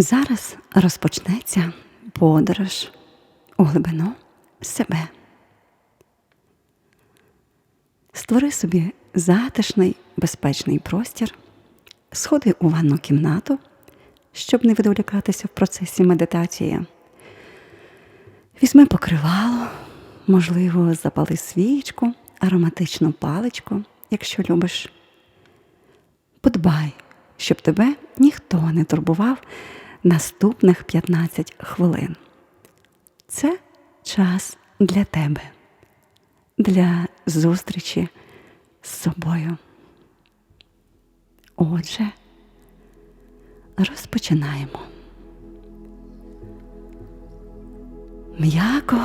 Зараз розпочнеться подорож у глибину себе. Створи собі затишний, безпечний простір, сходи у ванну кімнату, щоб не відволікатися в процесі медитації. Візьми покривало, можливо, запали свічку, ароматичну паличку, якщо любиш. Подбай, щоб тебе ніхто не турбував наступних 15 хвилин. Це час для тебе, для зустрічі з собою. Отже, розпочинаємо. М'яко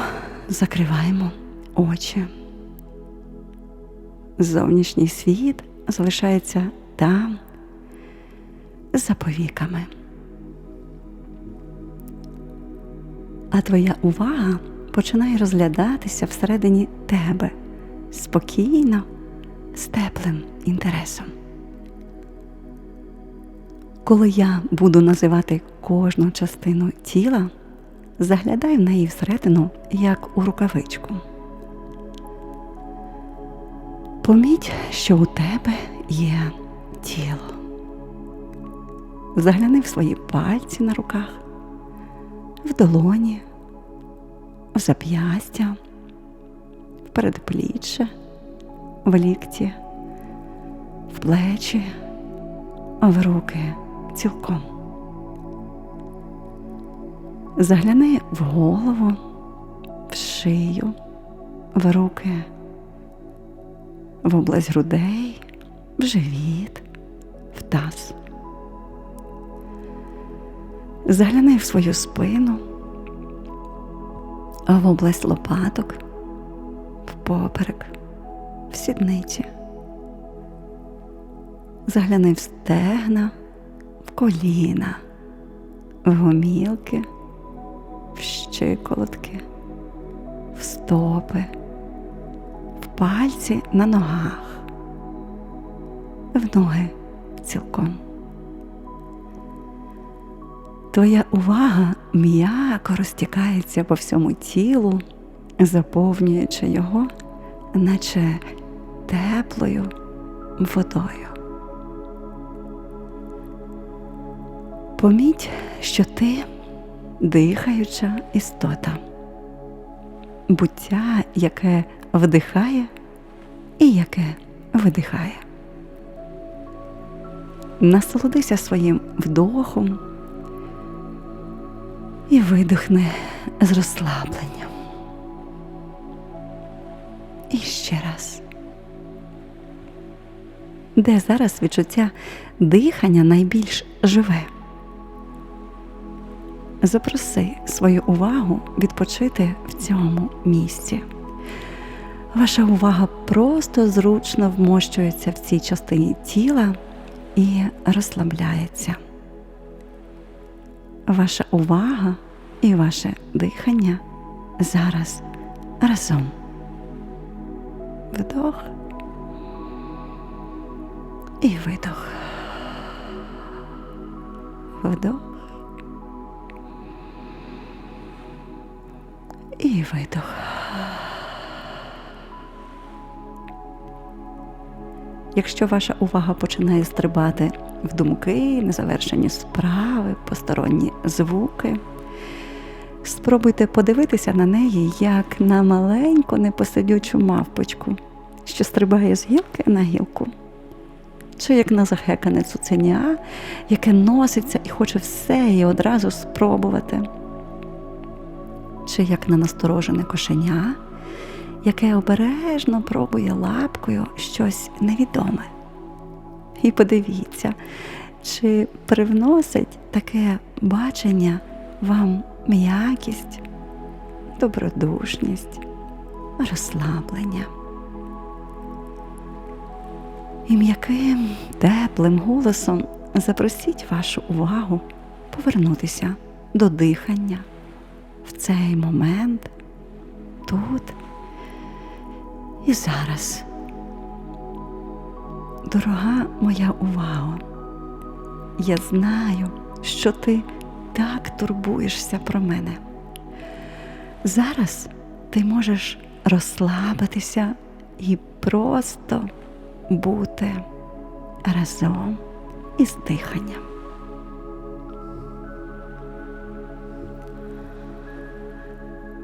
закриваємо очі. Зовнішній світ залишається там, за повіками. А твоя увага починає розглядатися всередині тебе спокійно, з теплим інтересом. Коли я буду називати кожну частину тіла, заглядай в неї всередину, як у рукавичку. Поміть, що у тебе є тіло. Загляни в свої пальці на руках, в долоні, в зап'ястя, в передпліччя, в лікті, в плечі, в руки цілком. Загляни в голову, в шию, в руки, в область грудей, в живіт, в таз. Загляни в свою спину, в область лопаток, в поперек, в сідниці. Загляни в стегна, в коліна, в гомілки, в щиколотки, в стопи, в пальці на ногах, в ноги цілком. Твоя увага м'яко розтікається по всьому тілу, заповнюючи його, наче теплою водою. Поміть, що ти дихаюча істота, буття, яке вдихає і яке видихає. Насолодися своїм вдохом і видихни з розслабленням. І ще раз. Де зараз відчуття дихання найбільш живе? Запроси свою увагу відпочити в цьому місці. Ваша увага просто зручно вмощується в цій частині тіла і розслабляється. Ваша увага і ваше дихання зараз разом. Вдох і видох. Вдох. І видох. Якщо ваша увага починає стрибати в думки, незавершені справи, посторонні звуки, спробуйте подивитися на неї як на маленьку непосидючу мавпочку, що стрибає з гілки на гілку, чи як на захекане цуценя, яке носиться і хоче все і одразу спробувати, чи як на насторожене кошеня яке обережно пробує лапкою щось невідоме. І подивіться, чи привносить таке бачення вам м'якість, добродушність, розслаблення. І м'яким, теплим голосом запросіть вашу увагу повернутися до дихання в цей момент тут і зараз. Дорога моя увага, я знаю, що ти так турбуєшся про мене. Зараз ти можеш розслабитися і просто бути разом із диханням.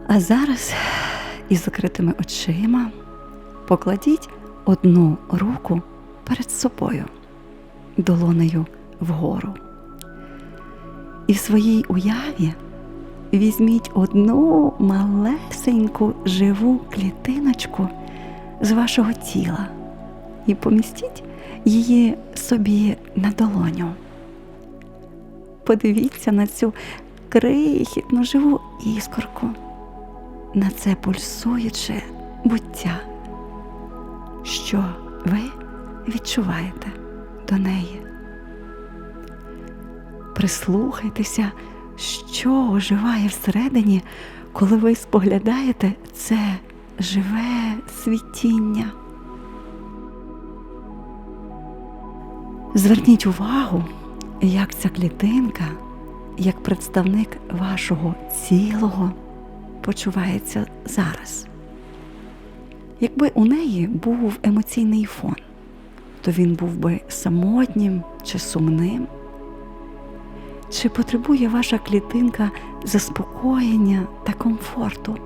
А зараз із закритими очима покладіть одну руку перед собою, долонею вгору. І в своїй уяві візьміть одну малесеньку живу клітиночку з вашого тіла і помістіть її собі на долоню. Подивіться на цю крихітну живу іскорку, на це пульсуюче буття. Що ви відчуваєте до неї? Прислухайтеся, що оживає всередині, коли ви споглядаєте це живе світіння. Зверніть увагу, як ця клітинка, як представник вашого цілого, почувається зараз. Якби у неї був емоційний фон, то він був би самотнім чи сумним. Чи потребує ваша клітинка заспокоєння та комфорту?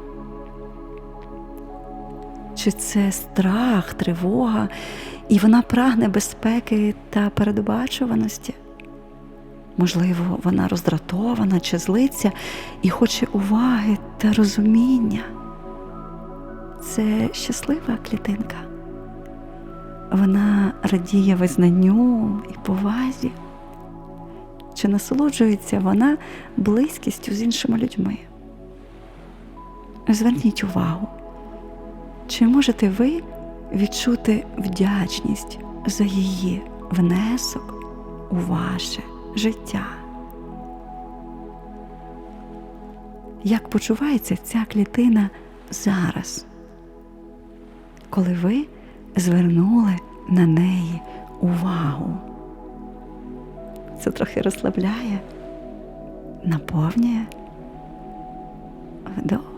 Чи це страх, тривога, і вона прагне безпеки та передбачуваності? Можливо, вона роздратована чи злиться і хоче уваги та розуміння. Це щаслива клітинка. Вона радіє визнанню і повазі. Чи насолоджується вона близькістю з іншими людьми? Зверніть увагу, чи можете ви відчути вдячність за її внесок у ваше життя? Як почувається ця клітина зараз, коли ви звернули на неї увагу? Це трохи розслабляє, наповнює вдох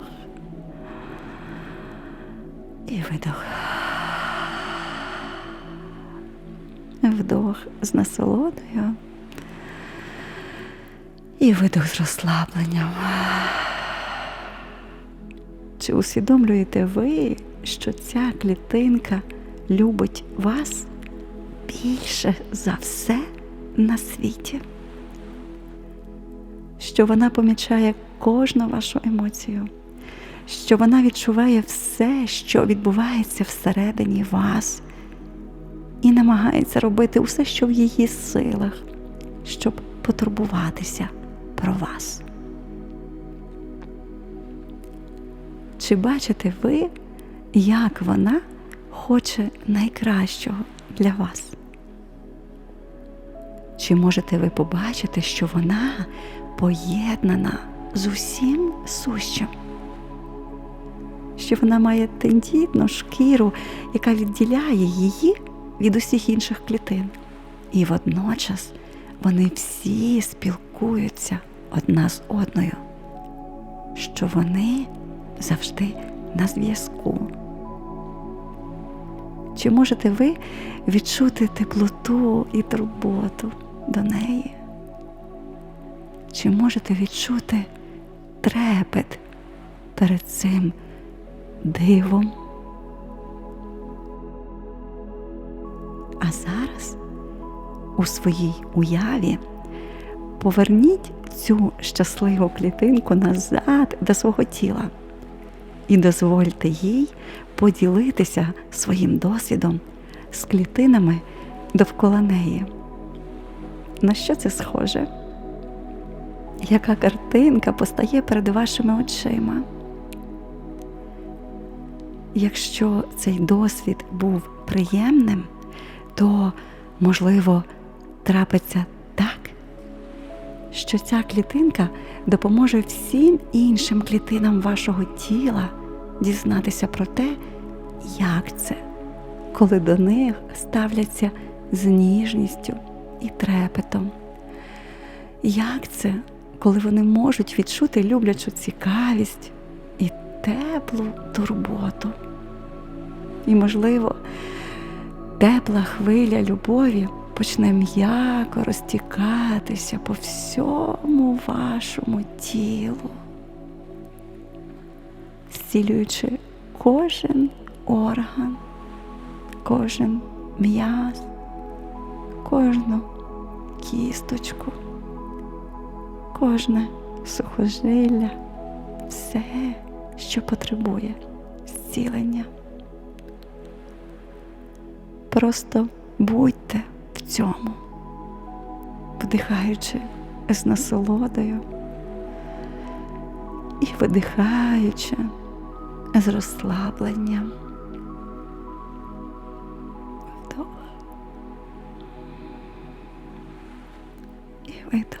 і видох. Вдох з насолодою і видох з розслабленням. Чи усвідомлюєте ви, що ця клітинка любить вас більше за все на світі? Що вона помічає кожну вашу емоцію, що вона відчуває все, що відбувається всередині вас, і намагається робити усе, що в її силах, щоб потурбуватися про вас. Чи бачите ви, як вона хоче найкращого для вас? Чи можете ви побачити, що вона поєднана з усім сущим? Що вона має тендітну шкіру, яка відділяє її від усіх інших клітин. І водночас вони всі спілкуються одна з одною, що вони завжди на зв'язку. Чи можете ви відчути теплоту і турботу до неї? Чи можете відчути трепет перед цим дивом? А зараз у своїй уяві поверніть цю щасливу клітинку назад до свого тіла і дозвольте їй поділитися своїм досвідом з клітинами довкола неї. На що це схоже? Яка картинка постає перед вашими очима? Якщо цей досвід був приємним, то, можливо, трапиться так, що ця клітинка допоможе всім іншим клітинам вашого тіла дізнатися про те, як це, коли до них ставляться з ніжністю і трепетом. Як це, коли вони можуть відчути люблячу цікавість і теплу турботу. І, можливо, тепла хвиля любові почне м'яко розтікатися по всьому вашому тілу, зцілюючи кожен орган, кожен м'яз, кожну кісточку, кожне сухожилля, все, що потребує зцілення. Просто будьте в цьому, вдихаючи з насолодою і видихаючи з розслабленням. Вдох і видох.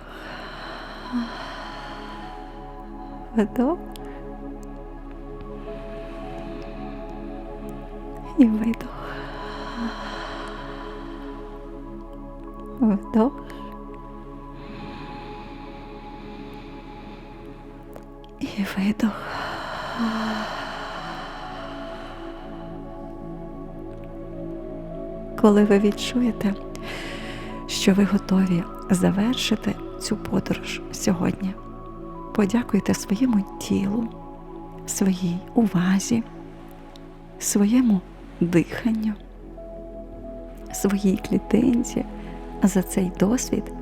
Вдох і видох. Вдох. Коли ви відчуєте, що ви готові завершити цю подорож сьогодні, подякуйте своєму тілу, своїй увазі, своєму диханню, своїй клітинці за цей досвід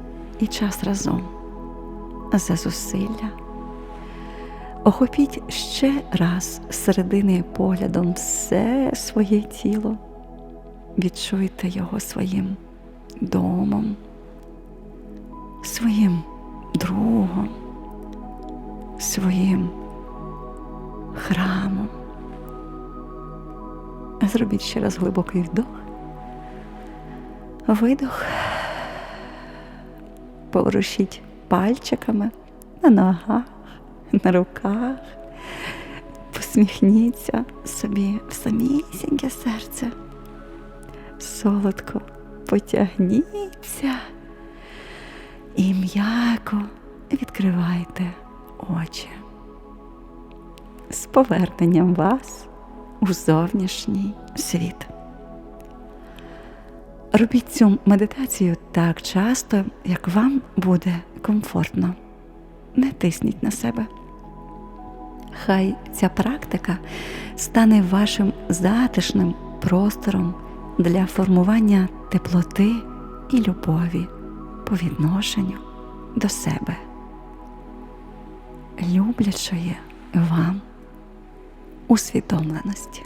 і час разом, за зусилля. Охопіть ще раз середини поглядом все своє тіло, відчуйте його своїм домом, своїм другом, своїм храмом. Зробіть ще раз глибокий вдох, видох, поворушіть пальчиками на ногах, на руках, посміхніться собі в самісіньке серце. Солодко потягніться і м'яко відкривайте очі з поверненням вас у зовнішній світ. Робіть цю медитацію так часто, як вам буде комфортно. Не тисніть на себе. Хай ця практика стане вашим затишним простором для формування теплоти і любові по відношенню до себе, люблячої вам усвідомленості.